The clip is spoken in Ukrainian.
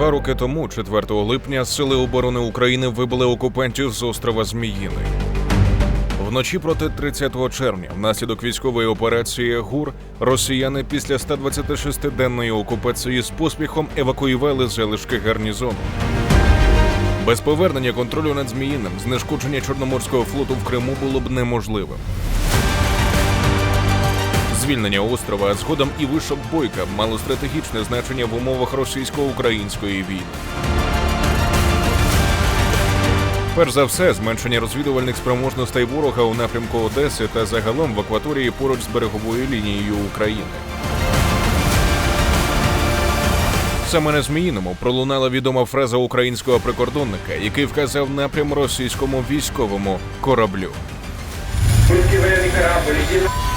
Два роки тому, 4 липня, сили оборони України вибили окупантів з острова Зміїний. Вночі проти 30 червня, внаслідок військової операції ГУР, росіяни після 126-денної окупації з поспіхом евакуювали залишки гарнізону. Без повернення контролю над Зміїним знешкодження Чорноморського флоту в Криму було б неможливим. Звільнення острова, а згодом і вишок бойка мало стратегічне значення в умовах російсько-української війни. Перш за все, зменшення розвідувальних спроможностей ворога у напрямку Одеси та загалом в акваторії поруч з береговою лінією України. Саме на Зміїному пролунала відома фраза українського прикордонника, який вказав напрям російському військовому кораблю. Корабль.